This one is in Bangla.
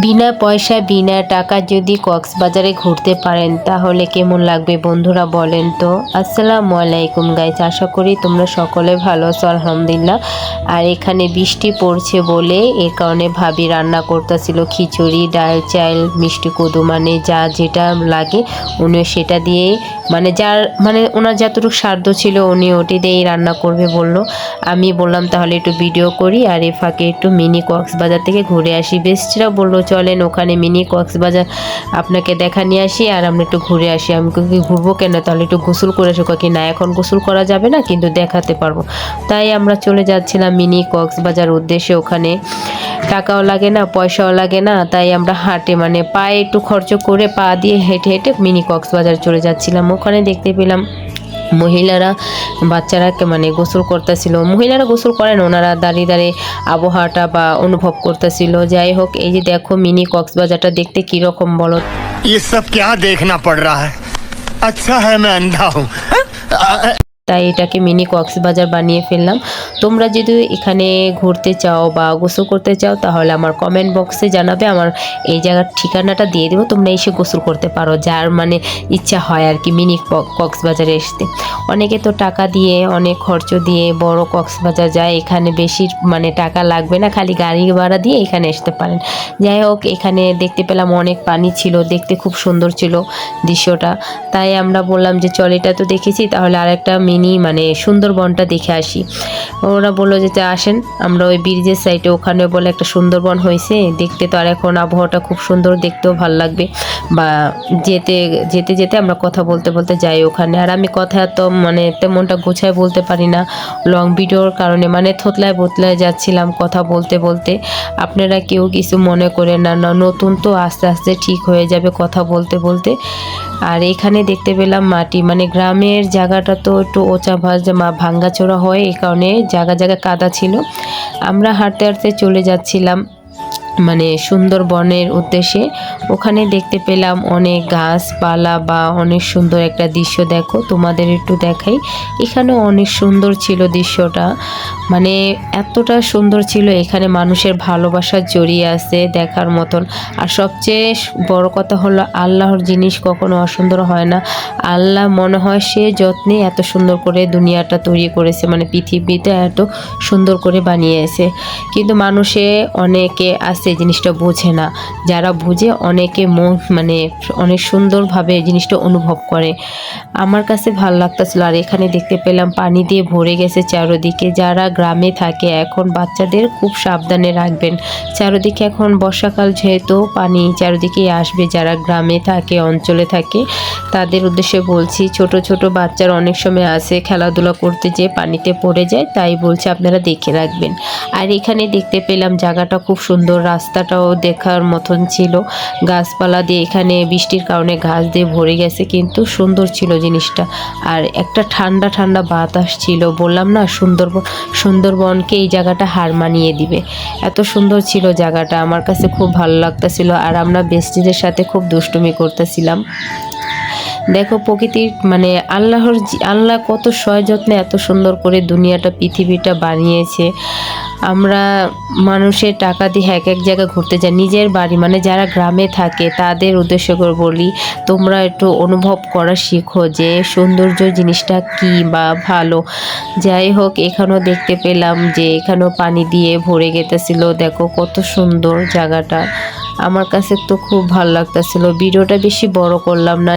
বিনা পয়সা বিনা টাকা যদি কক্সবাজারে ঘুরতে পারেন, তাহলে কেমন লাগবে বন্ধুরা বলেন তো? আসসালামু আলাইকুম গাইজ আশা করি তোমরা সকলে ভালো আছো, আলহামদুলিল্লাহ। আর এখানে বৃষ্টি পড়ছে বলে এর কারণে ভাবি রান্না করতেছিল খিচুড়ি, ডাল, চাল, মিষ্টি কদু মানে যা যেটা লাগে উনি সেটা দিয়ে মানে যার মানে ওনার যতটুকু সাধ্য ছিল উনি ওটি দিয়েই রান্না করবে বলল। আমি বললাম তাহলে একটু ভিডিও করি, আর এ ফাঁকে একটু মিনি কক্সবাজার থেকে ঘুরে আসি। বেস্টরা বলল চলেন, ওখানে মিনি কক্সবাজার আপনাকে দেখা নিয়ে আসি আর আমরা একটু ঘুরে আসি। আমি কি ঘুরবো কেন? তাহলে একটু গোসল করে আসো কি, না, এখন গোসল করা যাবে না, কিন্তু দেখাতে পারব। তাই আমরা চলে যাচ্ছিলাম মিনি কক্সবাজার উদ্দেশ্যে ওখানে। টাকাও লাগে না, পয়সাও লাগে না, তাই আমরা হাঁটে মানে পায়ে একটু খরচ করে পা দিয়ে হেঁটে হেঁটে মিনি কক্সবাজার চলে যাচ্ছিলাম। ওখানে দেখতে পেলাম মহিলারা বাচ্চারা কে- মানে গোসল করতেছিল মহিলারা গোসল করেন ওনারা দাঁড়িয়ে দাঁড়িয়ে আবহাওয়াটা বা অনুভব করতেছিল যাই হোক এই যে দেখো মিনি কক্সবাজারটা দেখতে কীরকম বলো ये सब क्या देखना पड़ रहा है अच्छा है मैं अंधा हूँ তাই এটাকে মিনি কক্সবাজার বানিয়ে ফেললাম। তোমরা যদি এখানে ঘুরতে চাও বা গোসল করতে চাও, তাহলে আমার কমেন্ট বক্সে জানাবে। আমার এই জায়গার ঠিকানাটা দিয়ে দেবো। তোমরা এসে গোসল করতে পারো, যার মানে ইচ্ছা হয় আর কি মিনি কক্সবাজারে আসতে অনেকে তো টাকা দিয়ে, অনেক খরচ দিয়ে বড় কক্সবাজার যায়। এখানে বেশি মানে টাকা লাগবে না, খালি গাড়ি ভাড়া দিয়ে এখানে আসতে পারেন। যাই হোক, এখানে দেখতে পেলাম অনেক পানি ছিল, দেখতে খুব সুন্দর ছিল দৃশ্যটা। তাই আমরা বললাম যে, চল এটা তো দেখেছি, তাহলে আরেকটা মিনি মানে সুন্দরবনটা দেখে আসি। ওরা বলল যে আসেন, আমরা ওই ব্রিজের সাইডে ওখানে বলে একটা সুন্দরবন হয়েছে। দেখতে তো আর এখন আবহাওয়াটা খুব সুন্দর, দেখতেও ভালো লাগবে। বা যেতে যেতে যেতে আমরা কথা বলতে বলতে যাই ওখানে। আর আমি কথা তো মানে তেমনটা গোছায় বলতে পারি না লং ভিডিওর কারণে মানে থতলায় বতলায় যাচ্ছিলাম কথা বলতে বলতে। আপনারা কেউ কিছু মনে করেন না না, নতুন তো আস্তে আস্তে ঠিক হয়ে যাবে কথা বলতে বলতে। আর এখানে দেখতে পেলাম মাটি মানে গ্রামের জায়গাটা তো একটু ওচা মা ভাঙ্গাচোরা হয় এই কারণে জায়গা জায়গা কাদা ছিল। আমরা হাঁটতে হাঁটতে চলে যাচ্ছিলাম। মানে সুন্দরবনের উদ্দেশ্যে। ওখানে দেখতে পেলাম অনেক গাছপালা বা অনেক সুন্দর একটা দৃশ্য। দেখো, তোমাদের একটু দেখাই। এখানে অনেক সুন্দর ছিল দৃশ্যটা। মানে এতটা সুন্দর ছিল, এখানে মানুষের ভালোবাসা জড়িয়ে আছে দেখার মতন। আর সবচেয়ে বড় কথা হলো, আল্লাহর জিনিস কখনো অসুন্দর হয় না। আল্লাহ মনে হয় সে যত্নে এত সুন্দর করে দুনিয়াটা তৈরি করেছে। মানে পৃথিবীতে এত সুন্দর করে বানিয়েছে। কিন্তু মানুষে অনেকে আছে জিনিসটা বোঝে না। যারা বুঝে অনেকে মন মানে অনেক সুন্দরভাবে জিনিসটা অনুভব করে। আমার কাছে ভালো লাগতেছিল। আর এখানে দেখতে পেলাম পানি দিয়ে ভরে গেছে চারোদিকে। যারা গ্রামে থাকে, এখন বাচ্চাদের খুব সাবধানে রাখবেন। চারোদিকে এখন বর্ষাকাল, যেহেতু পানি চারোদিকেই আসবে। যারা গ্রামে থাকে, অঞ্চলে থাকে, তাদের উদ্দেশ্যে বলছি, ছোট ছোট বাচ্চারা অনেক সময় আসে খেলাধুলা করতে যেয়ে পানিতে পড়ে যায়, তাই বলছে আপনারা দেখে রাখবেন। আর এখানে দেখতে পেলাম জায়গাটা খুব সুন্দর। রাস্তাটাও দেখার মতন ছিল। গাছপালা দিয়ে এখানে বৃষ্টির কারণে ঘাস দিয়ে ভরে গেছে, কিন্তু সুন্দর ছিল জিনিসটা। আর একটা ঠান্ডা ঠান্ডা বাতাস ছিল। বললাম না সুন্দরবন সুন্দরবনকে এই জায়গাটা হার মানিয়ে দিবে। এত সুন্দর ছিল জায়গাটা, আমার কাছে খুব ভালো লাগতেছিল আর আমরা বেস্টিদের সাথে খুব দুষ্টুমি করতেছিলাম। দেখো প্রকৃতির মানে আল্লাহর আল্লাহ কত সযত্নে এত সুন্দর করে দুনিয়াটা, পৃথিবীটা বানিয়েছে। আমরা মানুষের টাকা দিয়ে এক এক জায়গায় ঘুরতে যাই। নিজের বাড়ি মানে যারা গ্রামে থাকে, তাদের উদ্দেশ্য করে বলি, তোমরা একটু অনুভব করা শিখো যে সৌন্দর্য জিনিসটা কি বা ভালো। যাই হোক, এখানেও দেখতে পেলাম যে এখানেও পানি দিয়ে ভরে গেতেছিল। দেখো কত সুন্দর জায়গাটা। আমার কাছে তো খুব ভালো লাগতেছিল। ভিডিওটা বেশি বড় করলাম না।